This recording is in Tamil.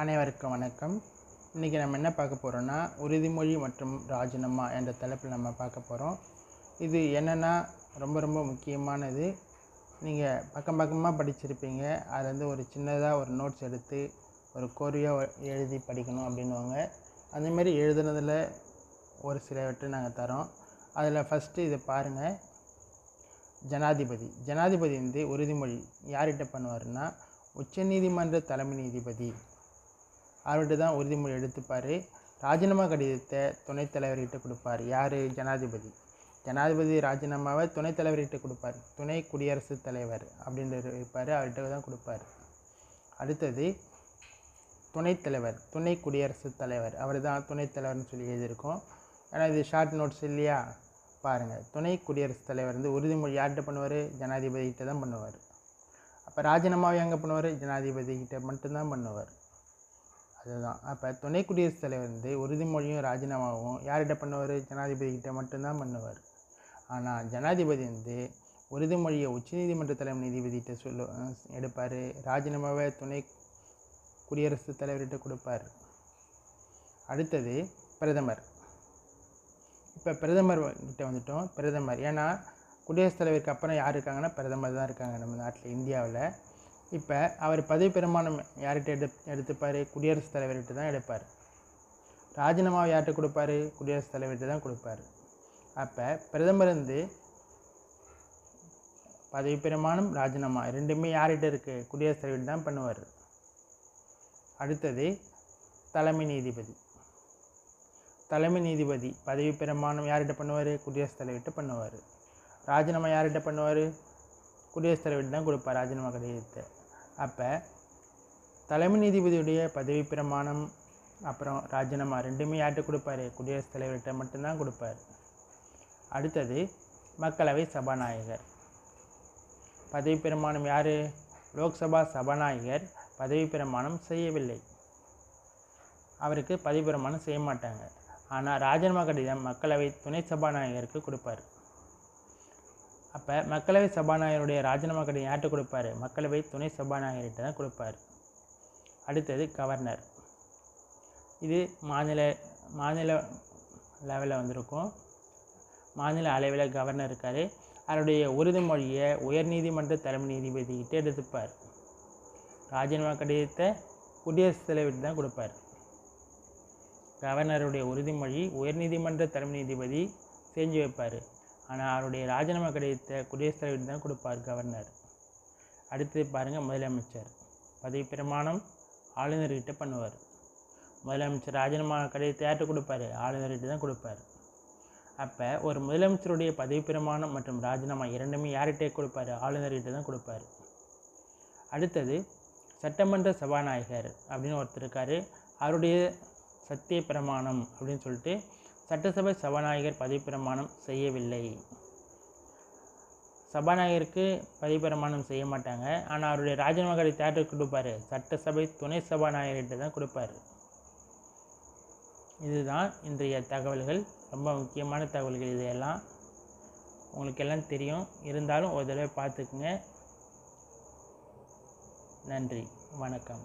அனைவருக்கும் வணக்கம். இன்றைக்கி நம்ம என்ன பார்க்க போகிறோன்னா உறுதிமொழி மற்றும் ராஜினாமா என்ற தலைப்பில் நம்ம பார்க்க போகிறோம் இது என்னென்னா ரொம்ப ரொம்ப முக்கியமானது. நீங்கள் பக்கம் பக்கமாக படிச்சிருப்பீங்க. அதுலேருந்து ஒரு சின்னதாக ஒரு நோட்ஸ் எடுத்து ஒரு கோரியாக எழுதி படிக்கணும் அப்படின்வாங்க அந்தமாரி எழுதுனதில் ஒரு சிலவற்றை நாங்கள் தரோம். அதில் ஃபஸ்ட்டு இதை பாருங்கள் ஜனாதிபதி. ஜனாதிபதி வந்து உறுதிமொழி யார்கிட்ட பண்ணுவார்னா உச்சநீதிமன்ற தலைமை நீதிபதி. அவர்கிட்ட தான் உறுதிமொழி எடுத்துப்பார். ராஜினாமா கடிதத்தை துணைத் தலைவர்கிட்ட கொடுப்பார். யார்? ஜனாதிபதி. ஜனாதிபதி ராஜினாமாவை துணைத் தலைவர்கிட்ட கொடுப்பார். துணை குடியரசுத் தலைவர் அப்படின்ற இருப்பார். அவர்கிட்ட தான் கொடுப்பார். அடுத்தது துணைத் தலைவர் துணை குடியரசுத் தலைவர். அவர் தான் துணைத் தலைவர்னு சொல்லி எழுதியிருக்கோம். ஏன்னா இது ஷார்ட் நோட்ஸ் இல்லையா? பாருங்கள் துணை குடியரசுத் தலைவர் வந்து உறுதிமொழி யார்கிட்ட பண்ணுவார்? ஜனாதிபதிகிட்ட தான் பண்ணுவார். அப்போ ராஜினாமாவை எங்கே பண்ணுவார்? ஜனாதிபதிகிட்ட மட்டும்தான் பண்ணுவார். அதுதான். அப்போ துணை குடியரசுத் தலைவர் வந்து உறுதிமொழியும் ராஜினாமாவும் யார்கிட்ட பண்ணுவார்? ஜனாதிபதிக்கிட்ட மட்டும்தான் பண்ணுவார். ஆனால் ஜனாதிபதி வந்து உறுதிமொழியை உச்சநீதிமன்ற தலைமை நீதிபதிகிட்ட சொல்லு எடுப்பார். ராஜினாமாவை துணை குடியரசுத் தலைவர்கிட்ட கொடுப்பார். அடுத்தது பிரதமர். இப்போ பிரதமர் கிட்ட வந்துட்டோம். பிரதமர். ஏன்னா குடியரசுத் தலைவருக்கு அப்புறம் யார் இருக்காங்கன்னா பிரதமர் தான் இருக்காங்க நம்ம நாட்டில் இந்தியாவில். இப்போ அவர் பதவி பெருமானம் யார்கிட்ட எடு எடுத்துப்பார்? குடியரசுத் தலைவர்கிட்ட தான் எடுப்பார். ராஜினாமாவை யார்கிட்ட கொடுப்பாரு? குடியரசுத் தலைவர்கிட்ட தான் கொடுப்பாரு. அப்போ பிரதமர் வந்து பதவி பெருமானம் ராஜினாமா ரெண்டுமே யார்கிட்ட இருக்குது குடியரசுத் தலைவர் தான் பண்ணுவார். அடுத்தது தலைமை நீதிபதி. தலைமை நீதிபதி பதவி பிரமாணம் யார்கிட்ட பண்ணுவார்? குடியரசுத் தலைவர்கிட்ட பண்ணுவார். ராஜினாமா யார்கிட்ட பண்ணுவார்? குடியரசுத் தலைவர்கிட்ட தான் கொடுப்பார் ராஜினாமா கடிதத்தை. அப்போ தலைமை நீதிபதியுடைய பதவி பிரமாணம் அப்புறம் ராஜினாமா ரெண்டுமே யார்கிட்ட கொடுப்பாரு? குடியரசுத் தலைவர்கிட்ட மட்டும்தான் கொடுப்பார். அடுத்தது மக்களவை சபாநாயகர். பதவி பிரமாணம் யார்? லோக்சபா சபாநாயகர் பதவி பிரமாணம் செய்யவில்லை. அவருக்கு பதவி பிரமாணம் செய்ய மாட்டாங்க. ஆனால் ராஜினாமா கடிதம் மக்களவை துணை சபாநாயகருக்கு கொடுப்பார். அப்போ மக்களவை சபாநாயகருடைய ராஜினாமா கடிதம் யார்கிட்ட கொடுப்பாரு? மக்களவை துணை சபாநாயகர்கிட்ட தான் கொடுப்பார். அடுத்தது கவர்னர். இது மாநில மாநில லெவலில் வந்திருக்கும். மாநில அளவில் கவர்னர் இருக்கார். அவருடைய உறுதிமொழியை உயர்நீதிமன்ற தலைமை நீதிபதிக்கிட்ட எடுத்துப்பார். ராஜினாமா கடிதத்தை குடியரசுத் தலைவர்கிட்ட தான் கொடுப்பார். கவர்னருடைய உறுதிமொழி உயர்நீதிமன்ற தலைமை நீதிபதி செஞ்சு வைப்பார். ஆனால் அவருடைய ராஜினாமா கிடைத்த குடியரசுத் தலைவர் தான் கொடுப்பார் கவர்னர். அடுத்து பாருங்கள் முதலமைச்சர். பதவி பிரமாணம் ஆளுநர்கிட்ட பண்ணுவார். முதலமைச்சர் ராஜினாமா கிடைத்த யார்கிட்ட கொடுப்பாரு? ஆளுநர்கிட்ட தான் கொடுப்பார். அப்போ ஒரு முதலமைச்சருடைய பதவி பிரமாணம் மற்றும் ராஜினாமா இரண்டுமே யார்கிட்டே கொடுப்பாரு? ஆளுநர்கிட்ட தான் கொடுப்பார். அடுத்தது சட்டமன்ற சபாநாயகர் அப்படின்னு ஒருத்தர் இருக்கார். அவருடைய சத்திய பிரமாணம் அப்படின்னு சொல்லிட்டு சட்டசபை சபாநாயகர் பதவிப்பிரமாணம் செய்யவில்லை. சபாநாயகருக்கு பதவிப்பிரமாணம் செய்ய மாட்டாங்க. ஆனால் அவருடைய ராஜினாமா கடிதத்தை யார்கிட்ட கொடுப்பாரு. சட்டசபை துணை சபாநாயகர்கிட்ட தான் கொடுப்பாரு. இதுதான் இன்றைய தகவல்கள். ரொம்ப முக்கியமான தகவல்கள் இதையெல்லாம். உங்களுக்கு எல்லாம் தெரியும். இருந்தாலும் ஒரு தடவை பார்த்துக்குங்க. நன்றி. வணக்கம்.